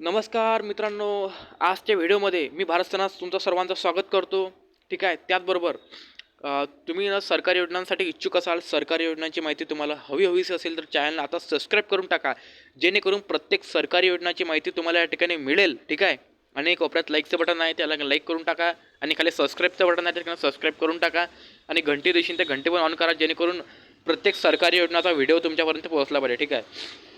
नमस्कार मित्रांनो आजच्या व्हिडिओमध्ये मी भारत सणास तुमचं सर्वांचं स्वागत करतो. ठीक आहे? त्याचबरोबर तुम्ही ना सरकारी योजनांसाठी इच्छुक असाल सरकारी योजनांची माहिती तुम्हाला हवी हवीच असेल तर चॅनलला आता सबस्क्राईब करून टाका. जेणेकरून प्रत्येक सरकारी योजनाची माहिती तुम्हाला या ठिकाणी मिळेल. ठीक आहे? आणि कोपऱ्यात लाईकचं बटन आहे त्याला लाईक करून टाका. आणि खाली सबस्क्राईबचं बटन आहे त्या ठिकाणी सबस्क्राईब करून टाका. आणि घंटी देशील ते घंटी पण ऑन करा जेणेकरून प्रत्येक सरकारी योजनाचा व्हिडिओ तुमच्यापर्यंत पोहोचला पाहिजे. ठीक आहे?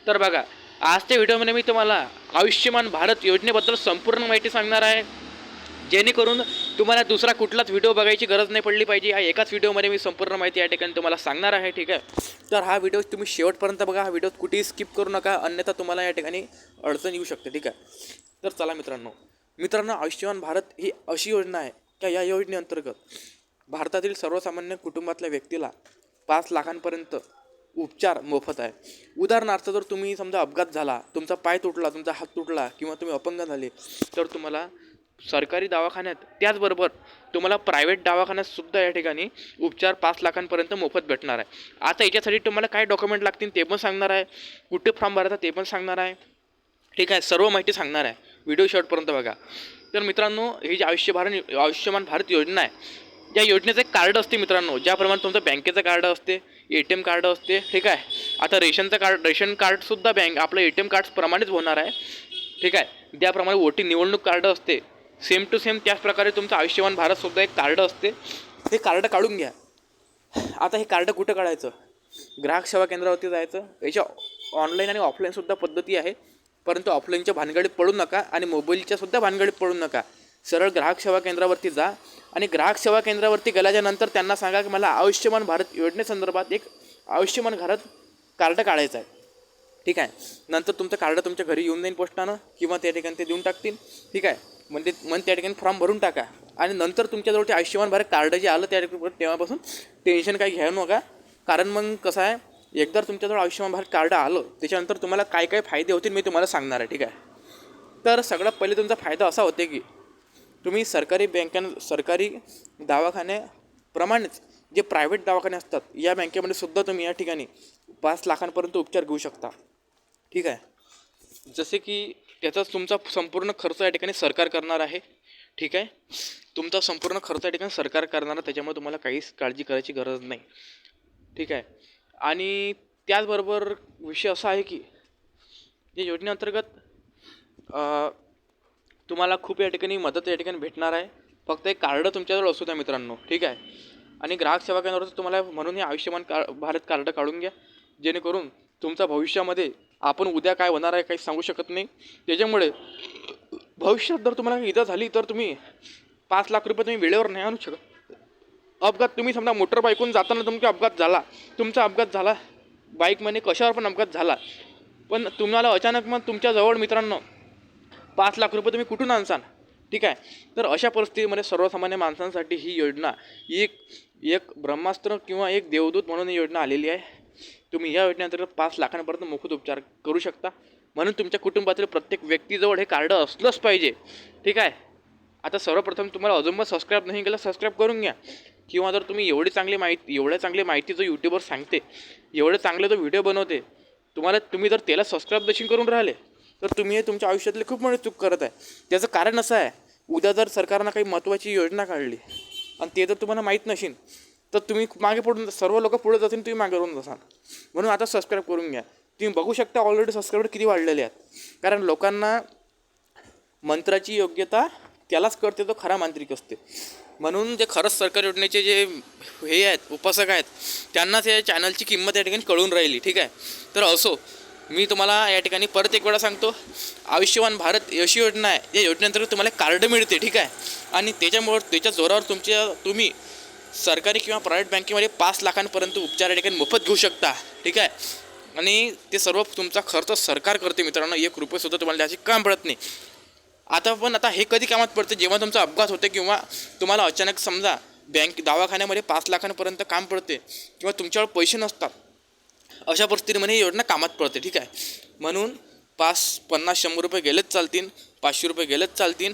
तर बघा आजच्या व्हिडिओमध्ये मी तुम्हाला आयुष्यमान भारत योजनेबद्दल संपूर्ण माहिती सांगणार आहे. जेणेकरून तुम्हाला दुसरा कुठलाच व्हिडिओ बघायची गरज नाही पडली पाहिजे. या एकाच व्हिडिओमध्ये मी संपूर्ण माहिती या ठिकाणी तुम्हाला सांगणार आहे ठीक आहे? तर हा व्हिडिओ तुम्ही शेवटपर्यंत बघा. हा व्हिडिओ कुठेही स्किप करू नका. अन्यथा तुम्हाला या ठिकाणी अडचण येऊ शकते ठीक आहे? तर चला मित्रांनो. मित्रांनो आयुष्यमान भारत ही अशी योजना आहे का? या योजनेअंतर्गत भारतातील सर्वसामान्य कुटुंबातल्या व्यक्तीला पाच लाखांपर्यंत उपचार मोफत आहे. उदाहरणार्थ जर तुम्ही समजा अपघात झाला तुमचा पाय तुटला तुमचा हात तुटला किंवा तुम्ही अपंग झाले तर तुम्हाला सरकारी दवाखान्यात त्याचबरोबर तुम्हाला प्रायव्हेट दवाखान्यात सुद्धा या ठिकाणी उपचार पाच लाखांपर्यंत मोफत भेटणार आहे. आता याच्यासाठी तुम्हाला काय डॉक्युमेंट लागतील ते पण सांगणार आहे. कुठे फॉर्म भरायचा ते पण सांगणार आहे. ठीक आहे सर्व माहिती सांगणार आहे. व्हिडिओ शॉर्टपर्यंत बघा. तर मित्रांनो ही जी आयुष्य भारत आयुष्यमान भारत योजना आहे या योजनेचं एक कार्ड असते मित्रांनो ज्याप्रमाणे तुमचं बँकेचं कार्ड असते ए टी एम कार्ड असते ठीक आहे? आता रेशनचं कार्ड रेशन कार्डसुद्धा बँक आपलं ए टी एम कार्ड्सप्रमाणेच होणार आहे ठीक आहे? त्याप्रमाणे वोटी निवडणूक कार्ड असते. सेम टू सेम त्याच प्रकारे तुमचं आयुष्यमान भारतसुद्धा एक कार्ड असते. हे कार्ड काढून घ्या. आता हे कार्ड कुठं काढायचं? ग्राहक सेवा केंद्रावरती जायचं? याच्या ऑनलाईन आणि ऑफलाईनसुद्धा पद्धती आहे. परंतु ऑफलाईनच्या भानगडीत पडू नका आणि मोबाईलच्यासुद्धा भानगडीत पडू नका. सरळ ग्राहक सेवा केंद्रावरती जा. आणि ग्राहक सेवा केंद्रावरती गेल्याच्यानंतर त्यांना सांगा की मला आयुष्यमान भारत योजनेसंदर्भात एक आयुष्यमान भारत कार्ड काढायचं आहे. ठीक आहे? नंतर तुमचं कार्ड तुमच्या घरी येऊन जाईल पोस्टानं किंवा त्या ठिकाणी ते देऊन टाकतील. ठीक आहे? म्हणजे मग त्या ठिकाणी फॉर्म भरून टाका. आणि नंतर तुमच्याजवळ ते आयुष्यमान भारत कार्ड जे आलं त्या ठिकाणी तेव्हापासून टेन्शन काही घ्यायला नका. कारण मग कसं आहे? एकदा तुमच्याजवळ आयुष्यमान भारत कार्ड आलं त्याच्यानंतर तुम्हाला काय काय फायदे होतील मी तुम्हाला सांगणार आहे. ठीक आहे? तर सगळ्यात पहिले तुमचा फायदा असा होते की तुम्ही सरकारी बँकां सरकारी दवाखान्याप्रमाणेच जे प्रायव्हेट दवाखाने असतात या बँकेमध्ये सुद्धा तुम्ही या ठिकाणी पाच लाखांपर्यंत उपचार घेऊ शकता. ठीक आहे? जसे की त्याचा तुमचा संपूर्ण खर्च या ठिकाणी सरकार करणार आहे. ठीक आहे? तुमचा संपूर्ण खर्च या ठिकाणी सरकार करणार आहे, त्याच्यामुळे तुम्हाला काहीच काळजी करायची गरज नाही. ठीक आहे? आणि त्याचबरोबर विषय असा आहे की या योजनेअंतर्गत तुम्हाला खूप या ठिकाणी मदत या ठिकाणी भेटणार आहे. फक्त एक कार्ड तुमच्याजवळ असू द्या मित्रांनो ठीक आहे? आणि ग्राहक सेवा केंद्रावर तुम्हाला म्हणून हे आयुष्यमान का भारत कार्ड काढून घ्या. जेणेकरून तुमचा भविष्यामध्ये आपण उद्या काय होणार आहे काही सांगू शकत नाही. त्याच्यामुळे भविष्यात जर तुम्हाला इजा झाली तर तुम्ही पाच लाख रुपये तुम्ही वेळेवर नाही आणू शकत. अपघात तुम्ही समजा मोटर बाईकून जाताना तुमचा अपघात झाला तुमचा अपघात झाला बाईकमध्ये कशावर पण अपघात झाला पण तुम्हाला अचानक मग तुमच्याजवळ मित्रांनो पाच लाख रुपये तुम्ही कुठून आणसान? ठीक आहे? तर अशा परिस्थितीमध्ये सर्वसामान्य माणसांसाठी ही योजना एक एक ब्रह्मास्त्र किंवा एक देवदूत म्हणून ही योजना आलेली आहे. तुम्ही या योजनेअंतर्गत पाच लाखांपर्यंत मोफत उपचार करू शकता. म्हणून तुमच्या कुटुंबातील प्रत्येक व्यक्तीजवळ हे कार्ड असलंच पाहिजे. ठीक आहे? आता सर्वप्रथम तुम्हाला अजून सबस्क्राईब नाही केलं सबस्क्राईब करून घ्या. किंवा जर तुम्ही एवढी चांगली माहिती एवढ्या चांगली माहिती जो यूट्यूबवर सांगते एवढे चांगले जो व्हिडिओ बनवते तुम्हाला तुम्ही जर त्याला सबस्क्राईब देखील करून राहिले तर तुम्ही हे तुमच्या आयुष्यातले खूप मोठी चूक करत आहे. त्याचं कारण असं आहे उद्या जर सरकारनं काही महत्त्वाची योजना काढली आणि ते जर तुम्हाला माहीत नसेल तर तुम्ही मागे पडून सर्व लोक पुढे जातील तुम्ही मागे राहून जासाल म्हणून आता सबस्क्राईब करून घ्या. तुम्ही बघू शकता ऑलरेडी सबस्क्राईबर किती वाढलेले आहेत. कारण लोकांना मंत्राची योग्यता त्यालाच करते तो खरा मांत्रिक असते. म्हणून जे खरंच सरकारी योजनेचे जे हे आहेत उपासक आहेत त्यांनाच या चॅनलची किंमत या ठिकाणी कळून राहिली ठीक आहे? तर असो मी तुम्हाला या ठिकाणी परत एक वेळा सांगतो. आयुष्यमान भारत अशी योजना आहे. या योजनेअंतर्गत तुम्हाला कार्ड मिळते ठीक आहे? आणि त्याच्यामुळं त्याच्या जोरावर तुमच्या तुम्ही सरकारी किंवा प्रायव्हेट बँकेमध्ये पाच लाखांपर्यंत उपचार या ठिकाणी मोफत घेऊ शकता ठीक आहे? आणि ते सर्व तुमचा खर्च सरकार करते मित्रांनो. एक रुपयेसुद्धा तुम्हाला त्याची काम पडत नाही. आता पण आता हे कधी कामात पडते? जेव्हा तुमचा अपघात होते किंवा तुम्हाला अचानक समजा बँक दवाखान्यामध्ये पाच लाखांपर्यंत काम पडते किंवा तुमच्यावर पैसे नसतात अशा परिस्थितीमध्ये ही योजना कामात पडते ठीक आहे. म्हणून पाच पन्नास शंभर रुपये गेलेच चालतील पाचशे रुपये गेलेच चालतील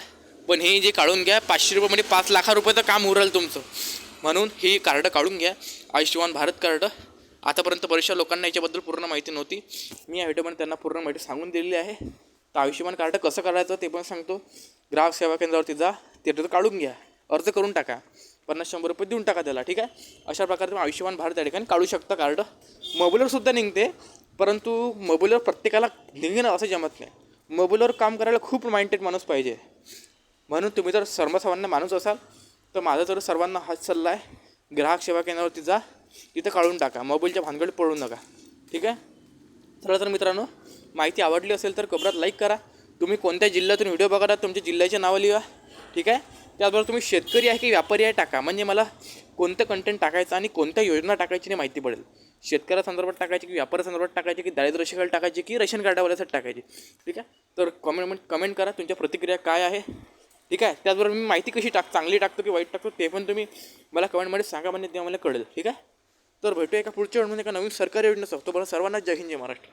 पण हे जे काढून घ्या पाचशे रुपयामध्ये म्हणजे पाच लाखा रुपये तर काम उरलं तुमचं. म्हणून हे कार्ड काढून घ्या आयुष्यमान भारत कार्ड. आतापर्यंत बऱ्याचशा लोकांना याच्याबद्दल पूर्ण माहिती नव्हती. मी या व्हिडिओमध्ये त्यांना पूर्ण माहिती सांगून दिलेली आहे. तर आयुष्यमान कार्ड कसं काढायचं ते पण सांगतो. ग्राहक सेवा केंद्रावरती जा ते काढून घ्या. अर्ज करून टाका. पन्नास शंभर रुपये देऊन टाका त्याला ठीक आहे? अशा प्रकारे तुम्ही आयुष्यमान भारत या ठिकाणी काढू शकता कार्ड मोबाईलवरसुद्धा निघते परंतु मोबाईलवर प्रत्येकाला निघणं असं जमत नाही. मोबाईलवर काम करायला खूप माइंडेड माणूस पाहिजे. म्हणून तुम्ही जर सर्वसामान्य माणूस असाल तर माझा तर सर्वांना हाच सल्ला आहे ग्राहक सेवा केंद्रावरती जा तिथं काढून टाका. मोबाईलच्या भानगड पळू नका ठीक आहे? चला तर मित्रांनो माहिती आवडली असेल तर कबरात लाईक करा. तुम्ही कोणत्या जिल्ह्यातून व्हिडिओ बघा तुमच्या जिल्ह्याचे नावं लिहा ठीक आहे? त्याचबरोबर तुम्ही शेतकरी आहे की व्यापारी आहे टाका. म्हणजे मला कोणतं कंटेंट टाकायचं आणि कोणत्या योजना टाकायची नाही माहिती पडेल. शेतकऱ्यासंदर्भात टाकायची की व्यापारासंदर्भात टाकायची की दारिद्र्य रेषेखाली टाकायची की रेशन कार्डावाल्यासाठी टाकायची. ठीक आहे? तर कमेंट कमेंट करा तुमच्या प्रतिक्रिया काय आहे? ठीक आहे? त्याचबरोबर मी माहिती कशी टाक चांगली टाकतो की वाईट टाकतो ते पण तुम्ही मला कमेंटमध्ये सांगा म्हणजे ते मला कळेल. ठीक आहे? तर भेटूया एका पुढच्या वेळमध्ये एका नवीन सरकारी योजनेसह तोपर्यंत सर्वांना जय हिंद जय महाराष्ट्र.